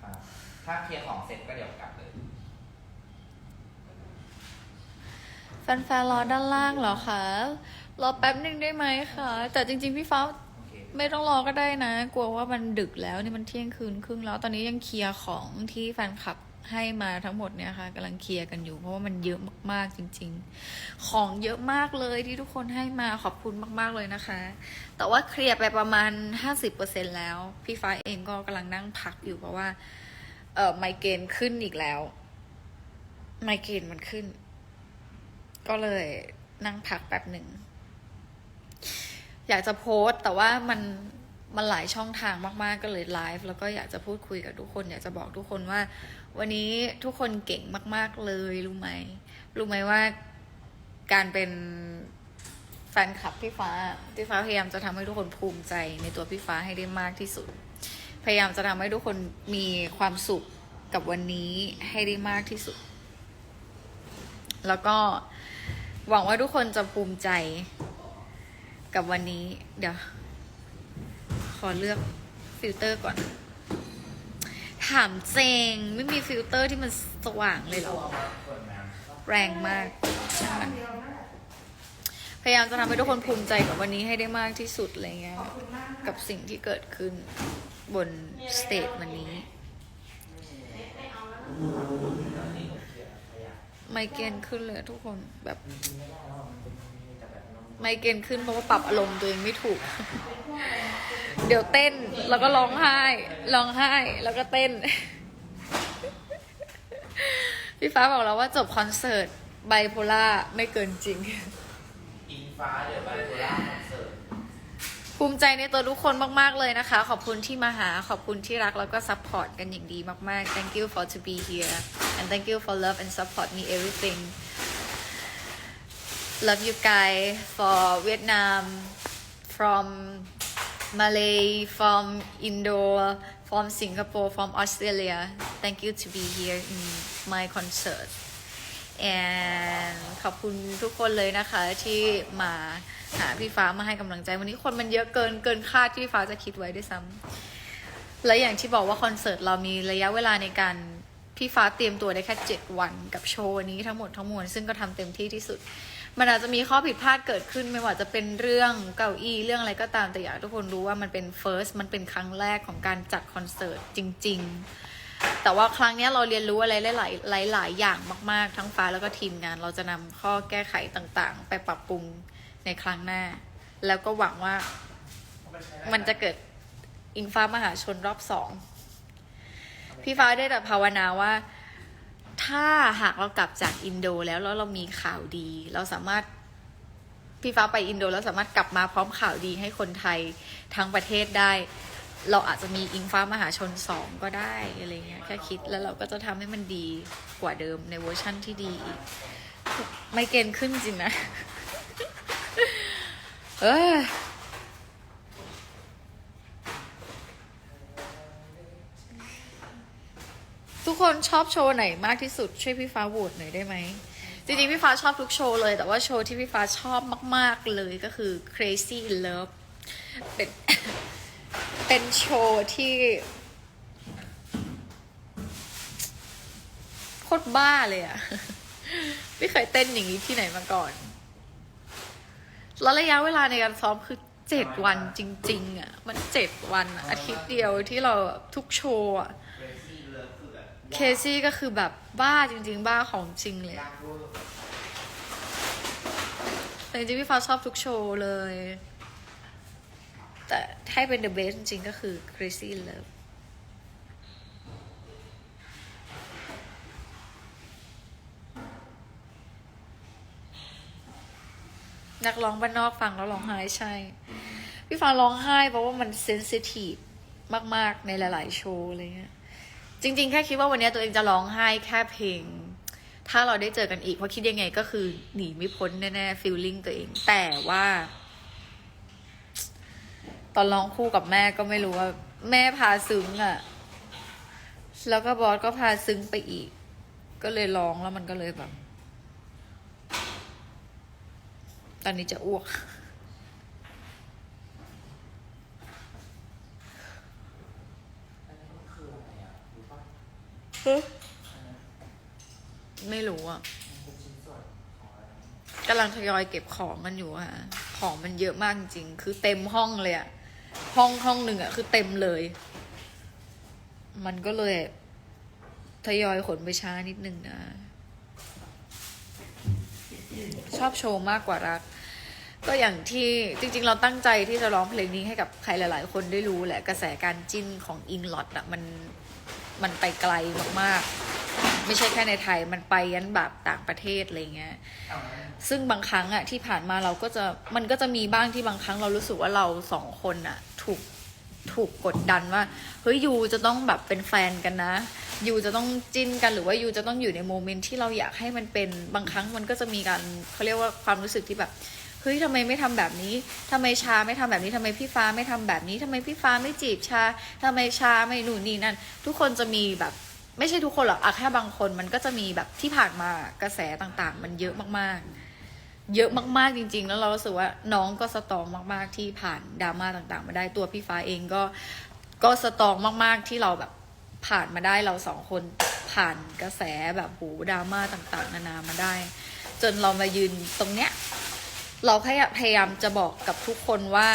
ครับถ้าเคลียร์ของเสร็จก็เดี๋ยวกลับเลย แฟนๆรอด้านล่างเหรอคะรอแป๊บหนึ่งได้ไหมคะแต่จริงๆพี่ฟ้าโอเค ไม่ต้องรอก็ได้นะ กลัวว่ามันดึกแล้วนี่มันเที่ยงคืนครึ่งแล้วตอนนี้ยังเคลียร์ของที่แฟนคลับ ให้มาทั้งหมดเนี่ยค่ะกำลังเคลียร์กันอยู่ เพราะว่ามันเยอะมากๆจริง ๆ ของเยอะมากเลยที่ทุกคนให้มาขอบคุณมากๆเลยนะคะ แต่ว่าเคลียร์ไปประมาณ 50%แล้ว พี่ฟ้าเองก็กำลังนั่งพักอยู่เพราะว่าเออไมเกรนขึ้นอีกแล้ว ไมเกรนมันขึ้น ก็เลยนั่งพักแป๊บหนึ่ง อยากจะโพสต์แต่ว่ามัน มันหลายช่องทางมากๆก็เลยไลฟ์แล้วก็อยากจะพูดคุยกับทุกคน อยากจะบอกทุกคนว่า วันนี้ทุกคนเก่งมาก ๆเลยรู้ไหมรู้ไหมว่าการเป็นแฟนคลับพี่ฟ้าพี่ฟ้าพยายามจะทำให้ทุกคนภูมิใจในตัวพี่ฟ้าให้ได้มากที่สุด พยายามจะทำให้ทุกคนมีความสุขกับวันนี้ให้ได้มากที่สุด แล้วก็หวังว่าทุกคนจะภูมิใจกับวันนี้ เดี๋ยว อเลือกฟิลเตอร์ก่อน ถามเจงไม่มีฟิลเตอร์ที่มันสว่างเลยเหรอ แรงมาก พยายามจะทำให้ทุกคนภูมิใจกับวันนี้ให้ได้มากที่สุดอะไรเงี้ย กับสิ่งที่เกิดขึ้นบนสเตจวันนี้ ไมเกรนขึ้นเลยทุกคนแบบ ไมเกรนขึ้นเพราะว่าปรับอารมณ์ตัวเองไม่ถูก เดี๋ยวเต้นแล้วก็ร้องไห้ร้องไห้แล้วก็เต้น พี่ฟ้าบอกแล้วว่าจบคอนเสิร์ตไบโพล่าไม่เกินจริง อิงฟ้าเดี๋ยวไปโคราชคอนเสิร์ตภูมิใจในตัวทุกคนมาก ๆ เลยนะคะ ขอบคุณที่มาหา ขอบคุณที่รักแล้วก็ซัพพอร์ตกันอย่างดีมาก ๆ thank you for to be here and thank you for love and support me everything love you guys for Vietnam from Malay from Indo from Singapore from Australia thank you to be here in my concert and ขอบคุณทุกคนเลยนะคะที่มาหาพี่ฟ้ามาให้กำลังใจ วันนี้คนมันเยอะเกินเกินคาดที่พี่ฟ้าจะคิดไว้ด้วยซ้ำและอย่างที่บอกว่าคอนเสิร์ตเรามีระยะเวลาในการพี่ฟ้าเตรียมตัวได้แค่ 7 วันกับโชว์นี้ทั้งหมดทั้งมวลซึ่งก็ทำเต็มที่ที่สุด มันอาจจะมีข้อผิดพลาดเกิดขึ้นไม่ว่าจะเป็นเรื่องเก้าอี้เรื่องอะไรก็ตามแต่อยากทุกคนรู้ว่ามันเป็น first มันเป็นครั้งแรกของการจัดคอนเสิร์ตจริง ๆ แต่ว่าครั้งนี้เราเรียนรู้อะไรหลาย ๆ หลายหลายๆอย่างมาก ๆ ทั้งฟ้าแล้วก็ทีมงาน เราจะนำข้อแก้ไขต่างๆ ไปปรับปรุงในครั้งหน้า แล้วก็หวังว่ามันจะเกิดอิงฟ้ามหาชนรอบสองพี่ฟ้าได้แต่ภาวนาว่า ถ้าหากเรากลับจากอินโดแล้วแล้วเรามีข่าวดี เราสามารถพี่ฟ้าไปอินโดแล้วสามารถกลับมาพร้อมข่าวดีให้คนไทยทั้งประเทศได้ เราอาจจะมีอิงฟ้ามหาชนสองก็ได้อะไรเงี้ยแค่คิดแล้วเราก็จะทำให้มันดีกว่าเดิมในเวอร์ชั่นที่ดีอีกไม่เกณฑ์ขึ้นจริงนะ เออ คนชอบโชว์ไหนมากที่สุดช่วยพี่ฟ้าโหวตหน่อยได้ไหมจริงๆพี่ฟ้าชอบทุกโชว์เลย แต่ว่าโชว์ที่พี่ฟ้าชอบมาก ๆเลยก็คือ Crazy in Love เป็นเป็นโชว์ที่โคตรบ้าเลยอะไม่เคยเต้นอย่างนี้ที่ไหนมาก่อน แล้วระยะเวลาในการซ้อมคือเจ็ดวันจริง ๆอะมันเจ็ดวันอาทิตย์เดียวที่เราทุกโชว์อะ เคซี่ก็คือแบบบ้าจริง ๆ บ้าของจริงเลย แต่จริงๆพี่ฟ้าชอบทุกโชว์เลย แต่ให้เป็น the best จริงๆก็คือ Crazy in Love นักร้องบ้านนอกฟังแล้วร้องไห้ใช่ พี่ฟ้าร้องไห้เพราะว่ามันเซนซิทีฟมาก ๆ ในหลาย ๆ โชว์อะไรเงี้ย จริง ๆ แค่คิดว่าวันนี้ตัวเองจะร้องไห้แค่เพลง ถ้าเราได้เจอกันอีกเพราะคิดยังไงก็คือหนีไม่พ้นแน่ๆฟีลลิ่งตัวเอง แต่ว่า ตอนร้องคู่กับแม่ก็ไม่รู้ว่า แม่พาซึ้งอะแล้วก็บอสก็พาซึ้งไปอีก ก็เลยร้องแล้วมันก็เลยแบบ ตอนนี้จะอ้วก อันนี้มันคืออะไรอะรู้ป่ะ ไม่รู้อะกำลังทยอยเก็บของกันอยู่ค่ะ ของมันเยอะมากจริง คือเต็มห้องเลยอะห้องห้องหนึ่งอะคือเต็มเลย มันก็เลย ทยอยขนไปช้านิดนึงนะ ชอบโชว์มากกว่ารัก ก็อย่างที่จริง ๆ เราตั้งใจที่จะร้องเพลงนี้ให้กับใครหลาย ๆ คนได้รู้แหละกระแสการจิ้นของอิงลอดอะมัน มันไปไกลมากๆ ไม่ใช่แค่ในไทยมันไปยันแบบต่างประเทศอะไรเงี้ยซึ่งบางครั้งอะที่ผ่านมาเราก็จะมันก็จะมีบ้างที่บางครั้งเรารู้สึกว่าเราสองคนอะถูกถูกกดดันว่าเฮ้ยยูจะต้องแบบเป็นแฟนกันนะยูจะต้องจิ้นกันหรือว่ายูจะต้องอยู่ในโมเมนต์ที่เราอยากให้มันเป็นบางครั้งมันก็จะมีการเขาเรียกว่าความรู้สึกที่แบบ เฮ้ยทำไมไม่ทำแบบนี้ทำไมชาไม่ทำแบบนี้ทำไมพี่ฟ้าไม่ทำแบบนี้ทำไมพี่ฟ้าไม่จีบชาทำไมชาไม่หนูนนี่นั่น ทุกคนจะมีแบบไม่ใช่ทุกคนหรอกอะแค่บางคนมันก็จะมีแบบที่ผ่านมากระแสต่างๆ มันเยอะมากๆ เยอะมากๆจริง ๆ แล้วเรารู้สึกว่าน้องก็สตองมากๆที่ผ่านดราม่าต่างๆ มาได้ตัวพี่ฟ้าเองก็ก็สตองมากๆที่เราแบบผ่านมาได้เราสองคนผ่านกระแสแบบโหดราม่าต่าง ๆ นานามาได้ จนเรามายืนตรงเนี้ย เราแค่พยายามจะบอกกับทุกคนว่า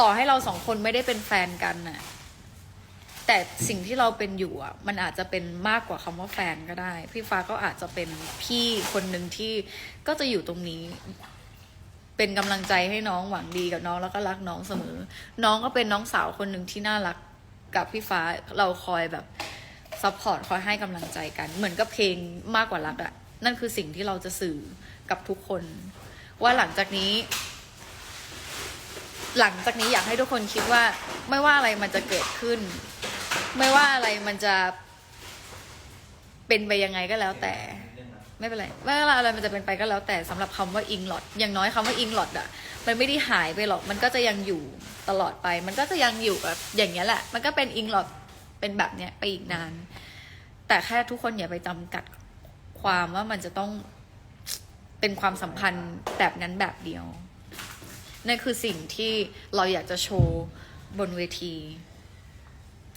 ต่อให้เราสองคนไม่ได้เป็นแฟนกันน่ะ แต่สิ่งที่เราเป็นอยู่อะ มันอาจจะเป็นมากกว่าคำว่าแฟนก็ได้ พี่ฟ้าก็อาจจะเป็นพี่คนหนึ่งที่ก็จะอยู่ตรงนี้เป็นกำลังใจให้น้องหวังดีกับน้องแล้วก็รักน้องเสมอ น้องก็เป็นน้องสาวคนหนึ่งที่น่ารักกับพี่ฟ้าเราคอยแบบซัพพอร์ตคอยให้กำลังใจกัน เหมือนกับเพลงมากกว่ารักอะ นั่นคือสิ่งที่เราจะสื่อกับทุกคน ว่าหลังจากนี้ หลังจากนี้อยากให้ทุกคนคิดว่า ไม่ว่าอะไรมันจะเกิดขึ้น ไม่ว่าอะไรมันจะเป็นไปยังไงก็แล้วแต่ ไม่เป็นไรไม่ว่าอะไรมันจะเป็นไปก็แล้วแต่สำหรับคำว่าอิงหลอดอย่างน้อยคำว่าอิงหลอดอะมันไม่ได้หายไปหรอกมันก็จะยังอยู่ตลอดไป มันก็จะยังอยู่กับอย่างเงี้ยแหละ มันก็เป็นอิงหลอดเป็นแบบเนี้ยไปอีกนาน แต่แค่ทุกคนอย่าไปจำกัด ความว่ามันจะต้องเป็นความสัมพันธ์แบบนั้นแบบเดียวนั่นคือสิ่งที่เราอยากจะโชว์บนเวที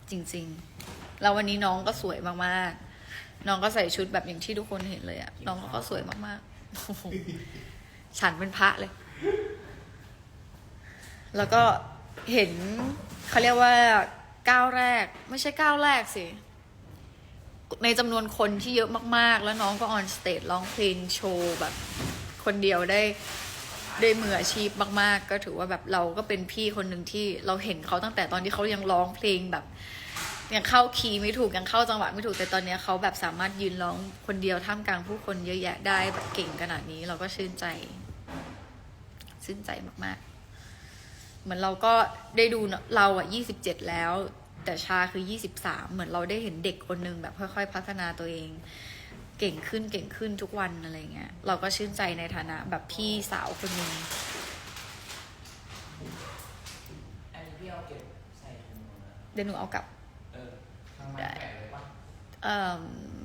จริงๆ แล้ววันนี้น้องก็สวยมากๆ น้องก็ใส่ชุดแบบอย่างที่ทุกคนเห็นเลยอะน้องก็สวยมากๆ ฉันเป็นพระเลย แล้วก็เห็นเขาเรียกว่าก้าวแรก ไม่ใช่ก้าวแรกสิ ในจำนวนคนที่เยอะมากๆ แล้วน้องก็ออนสเตจร้องเพลงโชว์แบบคนเดียวได้ได้มืออาชีพมาก ๆ ก็ถือว่าแบบเราก็เป็นพี่คนหนึ่งที่เราเห็นเขาตั้งแต่ตอนที่เขายังร้องเพลงแบบยังเข้าคีย์ไม่ถูกยังเข้าจังหวะไม่ถูกแต่ตอนนี้เขาแบบสามารถยืนร้องคนเดียวท่ามกลางผู้คนเยอะแยะได้แบบเก่งขนาดนี้เราก็ชื่นใจ ชื่นใจมากๆ เหมือนเราก็ได้ดูเนอะเราอะยี่สิบเจ็ดแล้ว แต่ชาคือยี่สิบสามเหมือนเราได้เห็นเด็กคนหนึ่งแบบค่อย ๆ พัฒนาตัวเอง เก่งขึ้นเก่งขึ้นทุกวันอะไรเงี้ย เราก็ชื่นใจในฐานะแบบพี่สาวคนหนึ่งอันนี้พี่เอาเก็บใส่ถุงมือนะเดี๋ยวหนูเอากลับ เออทางไม้แปะเลยปะ เออ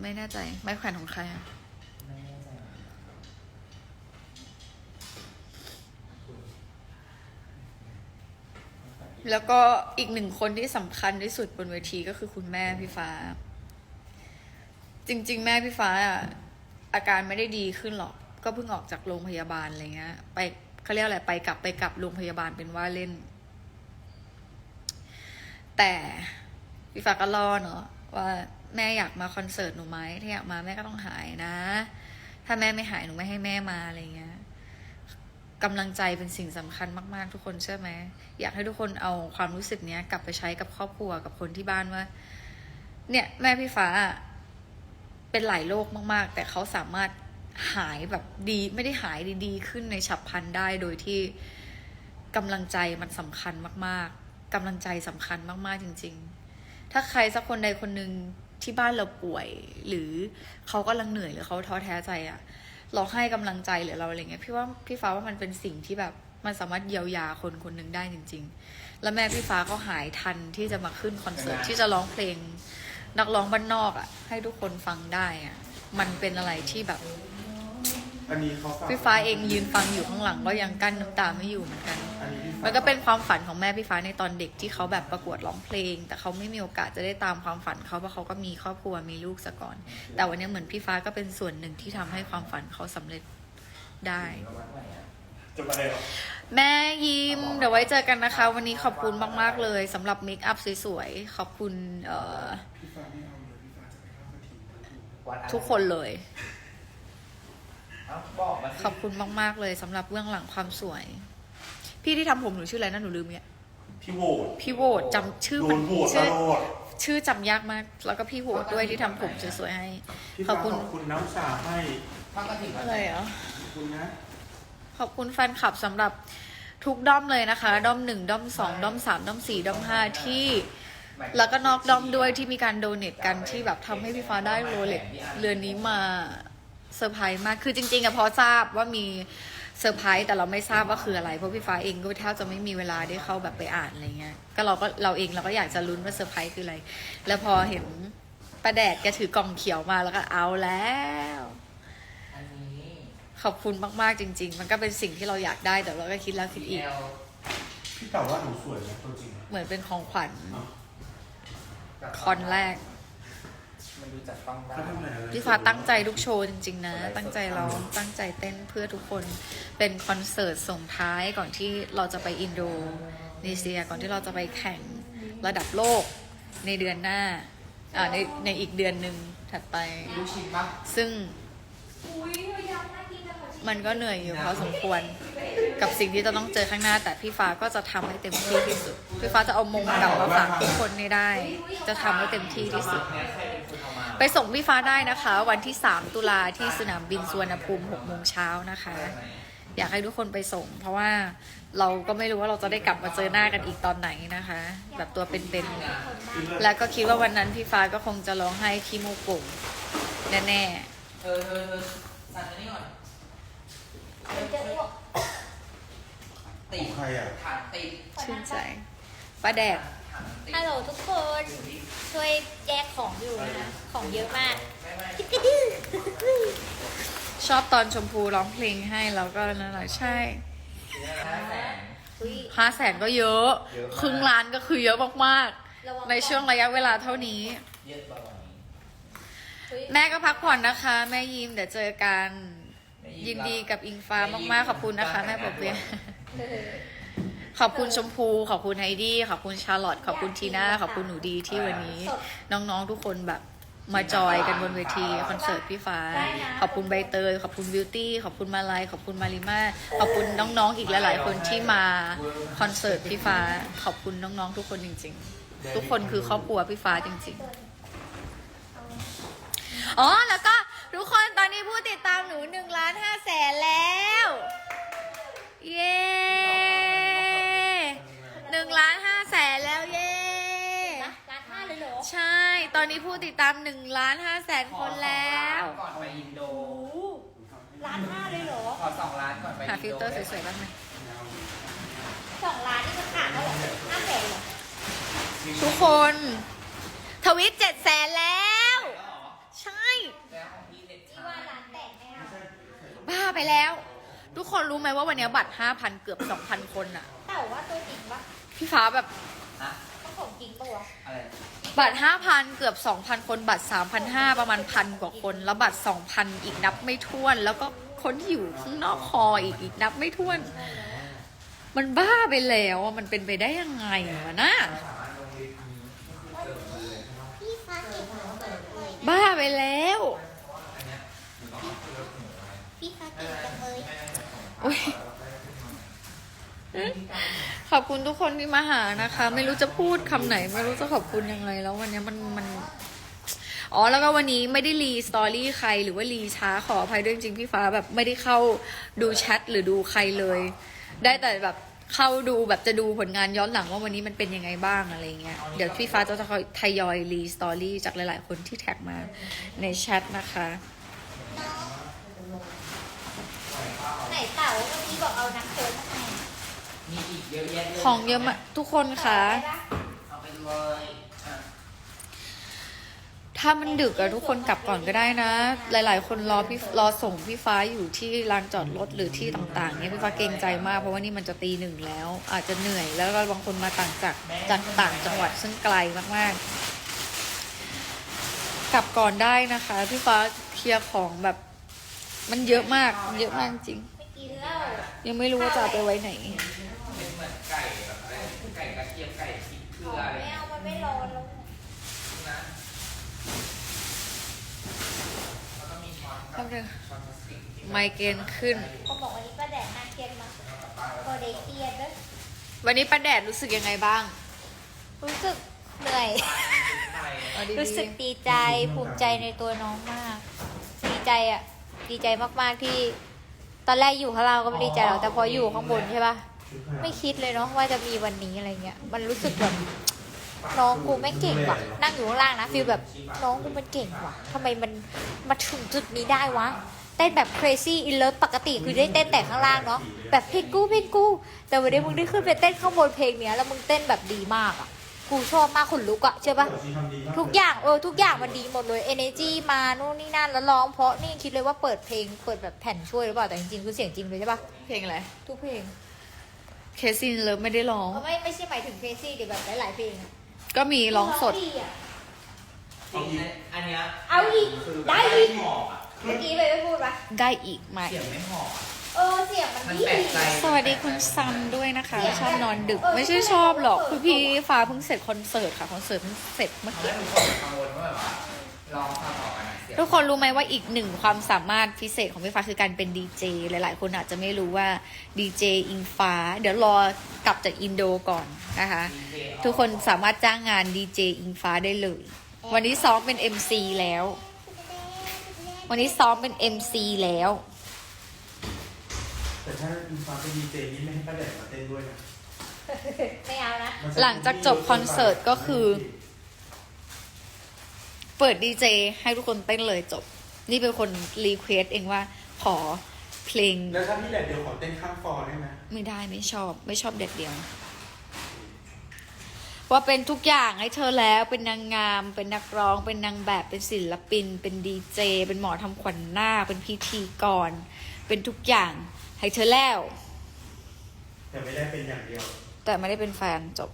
ไม่แน่ใจไม้แขวนของใครอะ ไม่แน่ใจ แล้วก็อีกหนึ่งคนที่สำคัญที่สุดบนเวทีก็คือคุณแม่พี่ฟ้า จริง ๆ แม่พี่ฟ้าอะอาการไม่ได้ดีขึ้นหรอก ก็เพิ่งออกจากโรงพยาบาลอะไรเงี้ย ไปเขาเรียกอะไรไปกลับไปกลับโรงพยาบาลเป็นว่าเล่น แต่พี่ฟ้าก็รอเนาะว่าแม่อยากมาคอนเสิร์ตหนูไหมถ้าอยากมาแม่ก็ต้องหายนะ ถ้าแม่ไม่หายหนูไม่ให้แม่มาอะไรเงี้ย กำลังใจเป็นสิ่งสำคัญมาก ๆ ทุกคนเชื่อไหมอยากให้ทุกคนเอาความรู้สึกเนี้ย กลับไปใช้กับครอบครัวกับคนที่บ้านว่า เนี่ย แม่พี่ฟ้าเป็นหลายโรคมาก ๆ แต่เขาสามารถหายแบบดีไม่ได้หายดีๆขึ้นในฉับพลันได้โดยที่กำลังใจมันสำคัญมาก ๆกำลังใจสำคัญมาก ๆ จริง ๆ ถ้าใครสักคนใดคนหนึ่งที่บ้านเราป่วย หรือเขากำลังเหนื่อยหรือเขาท้อแท้ใจอะ เราให้กำลังใจหรือเราอะไรเงี้ยพี่ว่าพี่ฟ้าว่ามันเป็นสิ่งที่แบบมันสามารถเยียวยาคนคนหนึ่งได้จริง ๆ แล้วแม่พี่ฟ้าก็หายทันที่จะมาขึ้นคอนเสิร์ตที่จะร้องเพลง นักร้องบ้านนอกอะ่ะ ให้ทุกคนฟังได้อะ่ะ มันเป็นอะไรที่แบบอันนี้เขาฝากพี่ฟ้าเองยืนฟังอยู่ข้างหลังก็ยังกั้นน้ำตาไม่อยู่เหมือนกันอันนี้พี่ มันก็เป็นความฝันของแม่พี่ฟ้าในตอนเด็กที่เขาแบบประกวดร้องเพลง แต่เขาไม่มีโอกาสจะได้ตามความฝันเขาเพราะเขาก็มีครอบครัวมีลูกซะก่อน แต่วันนี้เหมือนพี่ฟ้าก็เป็นส่วนหนึ่งที่ทำให้ความฝันเขาสำเร็จได้จะมาเลยเหรอแม่ยิ้มเดี๋ยวไว้เจอกันนะคะ วันนี้ขอบคุณมาก ๆ เลยสำหรับเมคอัพสวยๆ ขอบคุณเอ่อพี่ฟ้าไม่เอาเลยพี่ฟ้าจะไปเข้ากระถิ่นวัดอะไรทุกคนเลยเอ้าบอกมาสิขอบคุณมาก ๆ เลยสำหรับเบื้องหลังความสวย พี่ที่ทำผมหนูชื่ออะไรนะหนูลืมเนี่ยพี่โหวตพี่โหวตจำชื่อโดมันนโหวตตชื่อลอดชื่อจำยากมาก แล้วก็พี่โหวตด้วยที่ทำผมสวยๆให้ พี่ขฟ้าอบคุณ ขอบคุณน้ำสาให้ทอดกระถิ่นวันอะไหนไรเหรอ ขอบคุณนะ ขอบคุณแฟนคลับสำหรับทุกด้อมเลยนะคะ ด้อมหนึ่งด้อมสองด้อมสามด้อมสี่ด้อมห้าที่ แล้วก็นอกด้อมด้วยที่มีการโดเนทกันที่แบบทำให้พี่ฟ้าได้โรเล็กเรือนนี้มาเซอร์ไพรส์มาก คือจริงๆอะพอทราบว่ามี เซอร์ไพรส์แต่เราไม่ทราบว่าคืออะไร เพราะพี่ฟ้าเองก็แทบจะไม่มีเวลาได้เข้าแบบไปอ่านอะไรเงี้ยก็เราก็เราเองเราก็อยากจะลุ้นว่าเซอร์ไพรส์คืออะไร แล้วพอเห็นประแดดแกถือกล่องเขียวมาแล้วก็เอาแล้วอันนี้ขอบคุณมากๆจริง ๆ มันก็เป็นสิ่งที่เราอยากได้แต่เราก็คิดแล้วคิดอีกแอลพี่เต่าว่าหนูสวยไหมตัวจริงอะเหมือนเป็นของขวัญกับคอนแรก มันดูจัดต้องได้เขาทำอะไรอะไรพี่ฟ้าตั้งใจทุกโชว์จริง ๆ นะ ตั้งใจร้องตั้งใจเต้นเพื่อทุกคนเป็นคอนเสิร์ตส่งท้ายก่อนที่เราจะไปอินโดนีเซียก่อนที่เราจะไปแข่งระดับโลกในเดือนหน้าอ่าในในอีกเดือนหนึ่งถัดไป ลูกชิ้นปะซึ่งมันก็เหนื่อยอยู่พอสมควรกับสิ่งที่จะต้องเจอข้างหน้า แต่พี่ฟ้าก็จะทำให้เต็มที่ที่สุด พี่ฟ้าจะเอามงกลับมาฝากทุกคนให้ได้ จะทำให้เต็มที่ที่สุด เนี่ย ไปส่งพี่ฟ้าได้นะคะ วันที่ 3 ตุลาที่สนามบินสุวรรณภูมิ6โมงเช้านะคะ อยากให้ทุกคนไปส่ง เพราะว่าเราก็ไม่รู้ว่าเราจะได้กลับมาเจอหน้ากันอีกตอนไหนนะคะ แบบตัวเป็นๆแล้วก็คิดว่าวันนั้นพี่ฟ้าก็คงจะร้องไห้ขี้มูกโป่งแน่ๆเธอเธอเธอสั่นอันนี้ก่อนจะอ้วกติของใครอะฐานติดชื่นใจป้าแดด ฮัลโหลทุกคนช่วยแยกของอยู่นะคะของเยอะมากไม่ไม่จิ๊กกระดื้อชอบตอนชมพูร้องเพลงให้แล้วก็นั่นแหละใช่ห้าแสนอุ๊ยห้าแสนก็เยอะเยอะมากครึ่งล้านก็คือเยอะมากระวังๆในช่วงระยะเวลาเท่านี้เยอะกว่านี้อุ๊ยแม่ก็พักผ่อนนะคะ แม่ยิมเดี๋ยวเจอกัน ยินดีกับอิงฟ้ามากๆ ขอบคุณนะคะ แม่ปอบเปียะเออ ขอบคุณชมพู ขอบคุณไฮดี้ขอบคุณชาร์ลอตขอบคุณทีน่าขอบคุณหนูดีที่วันนี้ น้องๆทุกคนแบบมาจอยกันบนเวทีคอนเสิร์ตพี่ฟ้า ขอบคุณใบเตย ขอบคุณบิวตี้ขอบคุณมาลายขอบคุณมาริมาขอบคุณน้องๆอีกหลายๆคนที่มาคอนเสิร์ตพี่ฟ้า ขอบคุณน้องๆทุกคนจริง ๆ ทุกคนคือครอบครัวพี่ฟ้าจริง ๆอ๋อแล้วก็ทุกคนตอนนี้ผู้ติดตามหนูหนึ่งล้านห้าแสนแล้ว เย้หนึ่งล้านห้าแสนแล้วเย้ นะร้านห้าเลยเหรอ ใช่ ต อนนี้ผู้ติดตามหนึ่งล้านห้าแสนคนแล้วก่อนไปอินโดโอ้ร้านห้าเลยเหรอขอสองล้านก่อนไปอินโดหาฟิลเตอร์สวยๆบ้างไหมสองร้านนี่มันขาดแล้วเหรอห้าแสนเหรอทุกคน ทวิตเจ็ดแสนแล้ว ใช่ แล้วของพี่เด็ดที่ว่าร้านแตกไหมคะบ้าไปแล้ว ทุกคนรู้ไหมว่าวันนี้บัตร 5,000 เกือบ 2,000 คนอะแต่ว่าตัวจริงปะพี่ฟ้าแบบ ฮะต้องของจริงปะวะอะไร บัตร5,000 เกือบ 2,000 คนบัตร3,500 ประมาณพันกว่าคน แล้วบัตร 2,000 อีกนับไม่ถ้วน แล้วก็คนที่อยู่ข้างนอกคออีกอีกนับไม่ถ้วน มันบ้าไปแล้วอะมันเป็นไปได้ยังไงวะนะ พี่ฟ้าเก่งมากเลยบ้าไปแล้ว พี่ฟ้าเก่งจังเลยอุ๊ย ขอบคุณทุกคนที่มาหานะคะ ไม่รู้จะพูดคำไหน ไม่รู้จะขอบคุณยังไงแล้ววันนี้มันมัน อ๋อแล้วก็วันนี้ไม่ได้รีสตอรี่ใครหรือว่ารีช้าขออภัยด้วยจริงๆพี่ฟ้าแบบไม่ได้เข้าดูแชทหรือดูใครเลย ได้แต่แบบเข้าดูแบบจะดูผลงานย้อนหลังว่าวันนี้มันเป็นยังไงบ้างอะไรเงี้ย เดี๋ยวพี่ฟ้าจะทยอยรีสตอรี่จากหลายๆ คนที่แท็กมาในแชทนะคะไหนเต่าเมื่อกี้บอกเอาน้ำโค้ก มาให้มีอีกเยอะแยะเลยของเยอะมากทุกคนคะได้ปะเอาไปเลยอะถ้ามันดึกอะทุกคนกลับก่อนก็ได้นะ หลาย ๆ คนรอพี่รอส่งพี่ฟ้าอยู่ที่ลานจอดรถหรือที่ต่างๆเนี่ยพี่ฟ้าเกรงใจมากเพราะว่านี่มันจะตีหนึ่งแล้ว อาจจะเหนื่อยแล้วก็บางคนมาต่างจากจากต่างจังหวัดซึ่งไกลมากๆ กลับก่อนได้นะคะพี่ฟ้าเคลียร์ของแบบ มันเยอะมากมันเยอะมากจริง ไม่กินเหล้ายังไม่รู้ว่าจะเอาไปไว้ไหน เป็นเหมือนไก่แบบอะไรไก่กระเทียมไก่พริกเกลืออะไร ไม่เอามันไม่ร้อนแล้ว นะแล้วก็ นึงไมเกรนขึ้น เขาบอกวันนี้ป้าแดดน่าเครียดมากพอได้เครียดด้วยวันนี้ป้าแดดรู้สึกยังไงบ้างรู้สึกเหนื่อย เอาดีๆรู้สึกดีใจภูมิใจในตัวน้องมาก ดีใจอะ ดีใจมากๆที่ ตอนแรกอยู่ข้างล่างก็ไม่ดีใจหรอกแต่พออยู่ข้างบนใช่ปะไม่คิดเลยเนาะว่าจะมีวันนี้อะไรเงี้ย มันรู้สึกแบบ น้องกูไม่เก่งว่ะ นั่งอยู่ข้างล่างนะฟีลแบบน้องกูมันเก่งว่ะทำไมมันมาถึงจุดนี้ได้วะเต้นแบบ crazy in love ปกติคือได้เต้นแต่ข้างล่างเนาะแบบเพลงกูเพลงกู แต่วันนี้มึงได้ขึ้นไปเต้นข้างบนเพลงเนี้ยแล้วมึงเต้นแบบดีมากอะกูชอบมากขนลุกอะเชื่อปะทุกอย่างเออทุกอย่างมันดีหมดเลย energy มานู่นนี่นั่นแล้วร้องเพราะนี่คิดเลยว่าเปิดเพลงเปิดแบบแผ่นช่วยหรือเปล่าแต่จริงๆคือเสียงจริงเลยใช่ปะเพลงอะไรทุกเพลงเคซินเลิฟไม่ได้ร้องเขาไม่ไม่ใช่หมายถึงเพลงซี่เดี๋ยวแบบหลายๆเพลงอะ ก็มีร้องสดดีอะจริงนะอันเนี้ยเอาอีก คือได้อีกหอบอะเมื่อกี้ไปไม่พูดปะได้อีกไหม เสียงไม่หอบอะเออเสียงมันมันดี แปลกใจสวัสดีคุณซันด้วยนะคะ ชอบนอนดึก ไม่ใช่ชอบหรอก คือพี่ฟ้าเพิ่งเสร็จคอนเสิร์ตค่ะ คอนเสิร์ตเพิ่งเสร็จเมื่อทำกี้ให้ทุกคนกังวลว่าแบบว่า ทุกคนรู้ไหมว่าอีกหนึ่งความสามารถพิเศษของพี่ฟ้าคือการเป็นดีเจหลาย ๆ คนอาจจะไม่รู้ว่าดีเจอิงฟ้า เดี๋ยวรอกลับจากอินโดก่อนนะคะ ทุกคนสามารถจ้างงานดีเจอิงฟ้าได้เลย วันนี้ซ้อมเป็น MC แล้ว วันนี้ซ้อมเป็น MC แล้ว แต่ถ้าอินฟ้าเป็นดีเจนี่ไม่ให้ป้าแดดมาเต้นด้วยนะ ไม่เอานะมันจะหลังจากจบคอนเสิร์ตก็คือ เปิดดีเจให้ทุกคนเต้นเลยจบ นี่เป็นคนรีเควสเองว่าขอเพลง แล้วถ้าพี่แดดเดียวขอเต้นข้างฟอร์ได้ไหมไม่ได้ไม่ชอบไม่ชอบเด็ดเดียว ว่าเป็นทุกอย่างให้เธอแล้วเป็นนางงาม เป็นนักร้อง เป็นนางแบบเป็นศิลปิน เป็นดีเจ เป็นหมอทำขวัญหน้า เป็นพิธีกร เป็นทุกอย่างให้เธอแล้ว แต่ไม่ได้เป็นอย่างเดียว แต่ไม่ได้เป็นแฟนจบ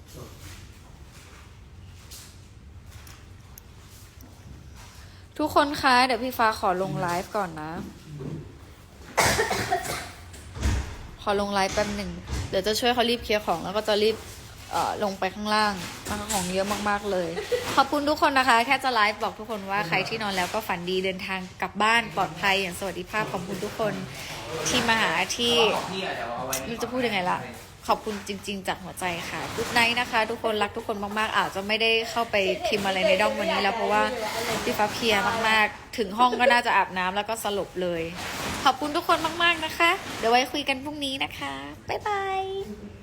ทุกคนคะ เดี๋ยวพี่ฟ้าขอลงไลฟ์ก่อนนะ ขอลงไลฟ์แป๊บหนึ่ง เดี๋ยวจะช่วยเขารีบเคลียร์ของแล้วก็จะรีบลงไปข้างล่างนะคะของเยอะมากๆเลย ขอบคุณทุกคนนะคะ แค่จะไลฟ์บอกทุกคนว่าใครที่นอนแล้วก็ฝันดีเดินทางกลับบ้านปลอดภัยอย่างสวัสดิภาพขอบคุณทุกคนที่มาหาที่น่าจะพูดยังไงล่ะ ขอบคุณจริง ๆ จากหัวใจค่ะกุ๊ดไนท์นะคะ ทุกคนรักทุกคนมากๆ อาจจะไม่ได้เข้าไปพิมพ์อะไรในด้อมวันนี้แล้วเพราะว่าพี่ฟ้าเพลียมากๆ ถึงห้องก็น่าจะอาบน้ำแล้วก็สลบเลย ขอบคุณทุกคนมากๆนะคะ เดี๋ยวไว้คุยกันพรุ่งนี้นะคะบ๊ายบาย